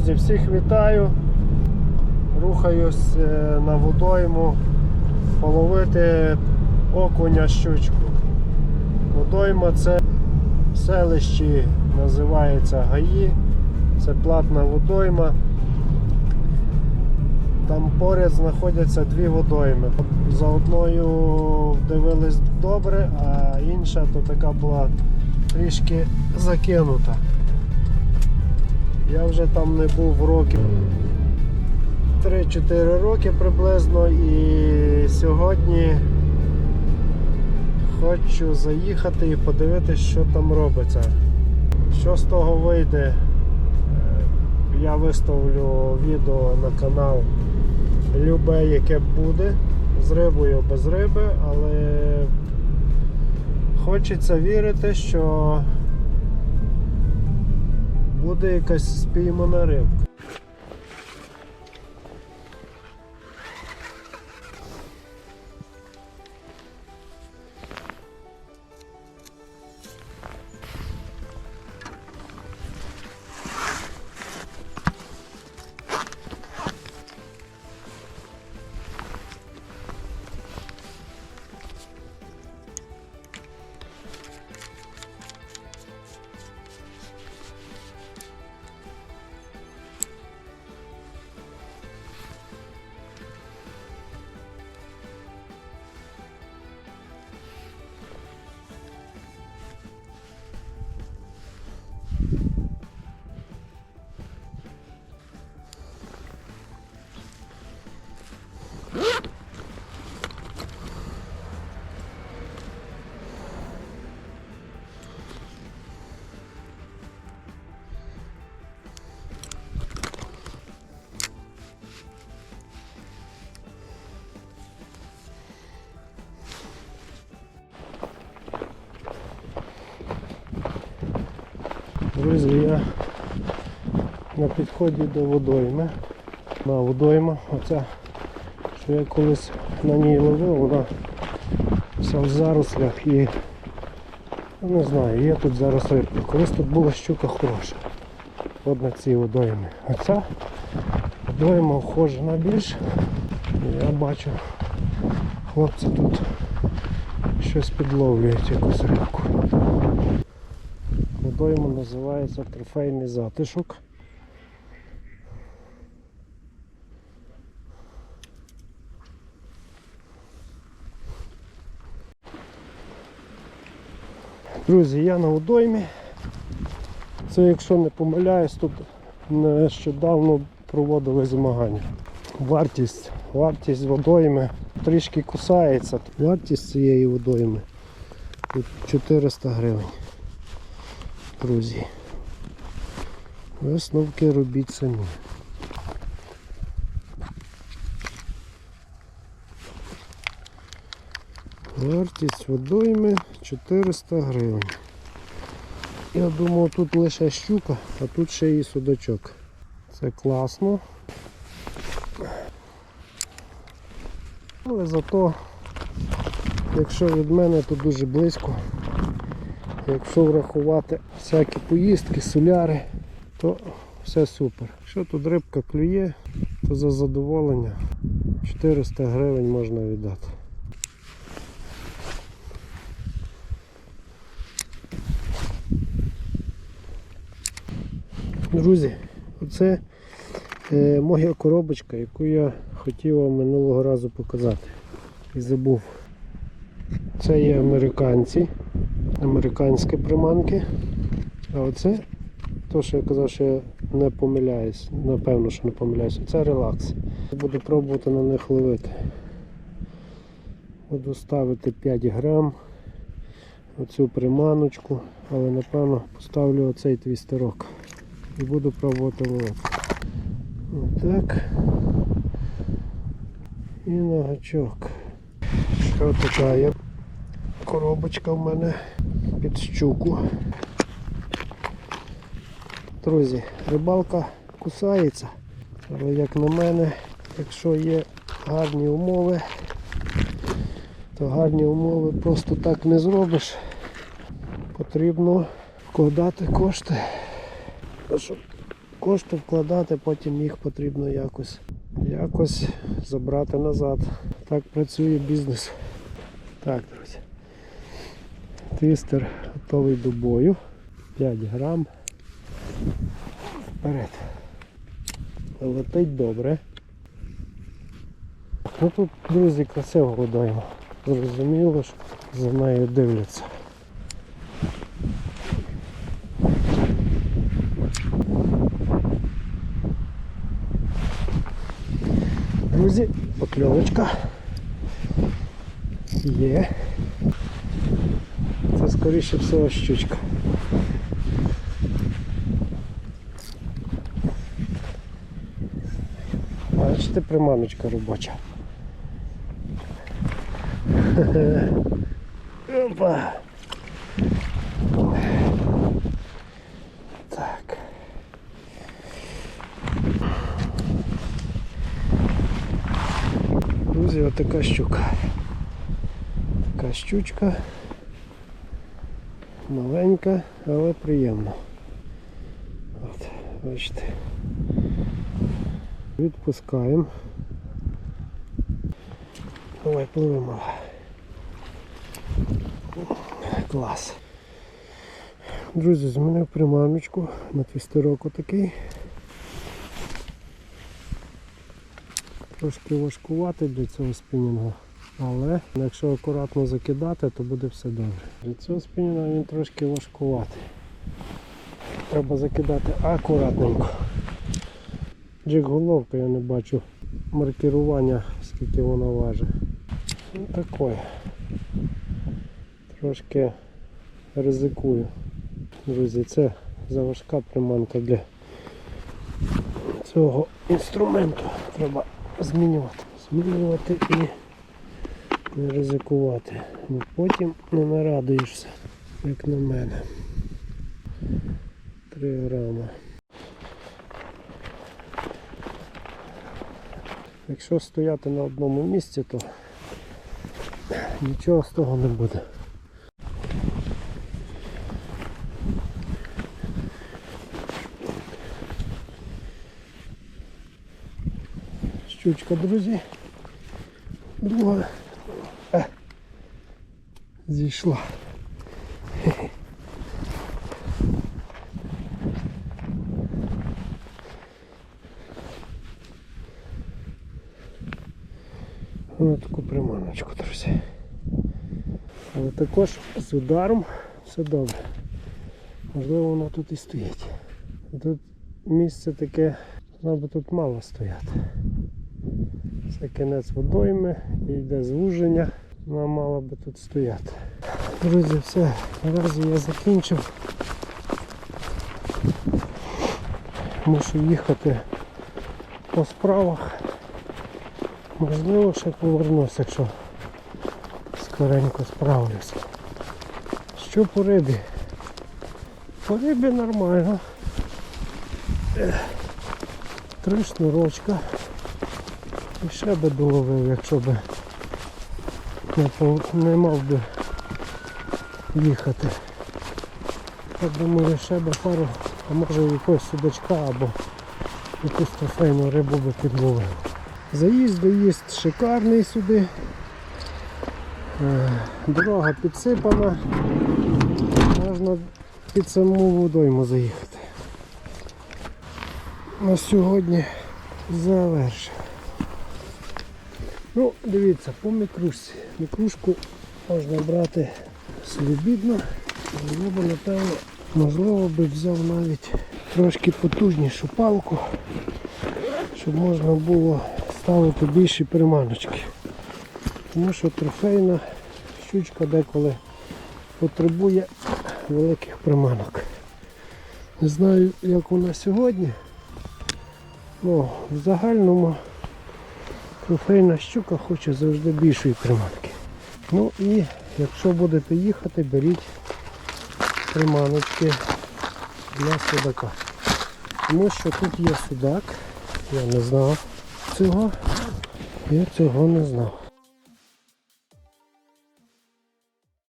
Друзі, всіх вітаю. Рухаюсь е, на водойму половити окуня щучку. Водойма це в селищі називається Гаї. Це платна водойма. Там поряд знаходяться дві водойми. За одною дивились добре, а інша то така була трішки закинута. Я вже там не був років 3-4 роки приблизно і сьогодні хочу заїхати і подивитися, що там робиться. Що з того вийде, е, я виставлю відео на канал любе, яке буде, з рибою без риби, але хочеться вірити, що буде якась спіймана рибка. Друзі, я на підході до водойми. На водойма, оця, що я колись на ній ловив, вона вся в зарослях і не знаю, є тут зараз рибка. Колись тут була щука хороша. От на цій водоймі. Оця водойма вхожена більш. Я бачу, хлопці тут щось підловлюють якусь рибку. Водойма називається трофейний затишок. Друзі, я на водоймі. Це, якщо не помиляюсь, тут нещодавно проводили змагання. Вартість, вартість водойми трішки кусається. Вартість цієї водойми 400 гривень друзі. Висновки робіть самі. Вартість водойми 400 гривень. Я думав тут лише щука, а тут ще і судачок. Це класно. Але зато, якщо від мене, то дуже близько. Якщо врахувати всякі поїздки, соляри, то все супер. Якщо тут рибка клює, то за задоволення 400 гривень можна віддати. Друзі, оце е, моя коробочка, яку я хотів вам минулого разу показати. І забув. Це є американці американські приманки. А оце, то, що я казав, що я не помиляюсь, напевно, що не помиляюсь, це релакс. Буду пробувати на них ловити. Буду ставити 5 грам оцю приманочку, але напевно поставлю оцей твістерок і буду пробувати ловити. Отак. І на гачок. Що є? Коробочка в мене під щуку. Друзі, рибалка кусається, але як на мене, якщо є гарні умови, то гарні умови просто так не зробиш. Потрібно вкладати кошти, щоб кошти вкладати, потім їх потрібно якось, якось забрати назад. Так працює бізнес. Так, друзі. Твістер готовий до бою. 5 грам. Вперед. Летить добре. Ну тут, друзі, красиво водойма. Зрозуміло, що за нею дивляться. Друзі, покльовочка. Є. Скоріше всього щучка. Бачите, приманочка робоча. Опа. Так. Друзі, отака щука. Така щучка. Маленька, але приємна. От, бачите. Відпускаємо. Давай пливемо. Клас. Друзі, змінив приманочку на твістерок отакий. Трошки важкувати для цього спінінгу, але якщо акуратно закидати, то буде все добре. Для цього спінінгу він трошки важкуватий. Треба закидати акуратненько. Джик головка я не бачу маркірування, скільки вона важить. Ну такое. Трошки ризикую. Друзі, це заважка приманка для цього інструменту. Треба змінювати. Змінювати і не ризикувати. Бо потім не нарадуєшся, як на мене. 3 грама. Якщо стояти на одному місці, то нічого з того не буде. Щучка, друзі. Друга. Зійшла. Ось таку приманочку, друзі. Але також з ударом все добре. Можливо воно тут і стоїть. Тут місце таке, мабуть, тут мало стояти. Це кінець водойми і йде звуження. Вона мала би тут стояти. Друзі, все, наразі я закінчив. Мушу їхати по справах. Можливо, ще повернуся, якщо скоренько справлюся. Що по рибі? По рибі нормально. Три шнурочка. І ще би доловив, якщо би не, мав би їхати. Я думаю, ще би пару, а може якогось судачка або якусь трофейну рибу би підловив. Заїзд, доїзд шикарний сюди. Е, Дорога підсипана. Можна під саму водойму заїхати. На сьогодні завершив. Ну, дивіться, по мікрушці. Мікрушку можна брати свобідно. Я би, напевно, можливо би взяв навіть трошки потужнішу палку, щоб можна було ставити більші приманочки. Тому що трофейна щучка деколи потребує великих приманок. Не знаю, як вона сьогодні. Ну, в загальному трофейна щука хоче завжди більшої приманки. Ну і якщо будете їхати, беріть приманочки для судака. Тому що тут є судак, я не знав цього, я цього не знав.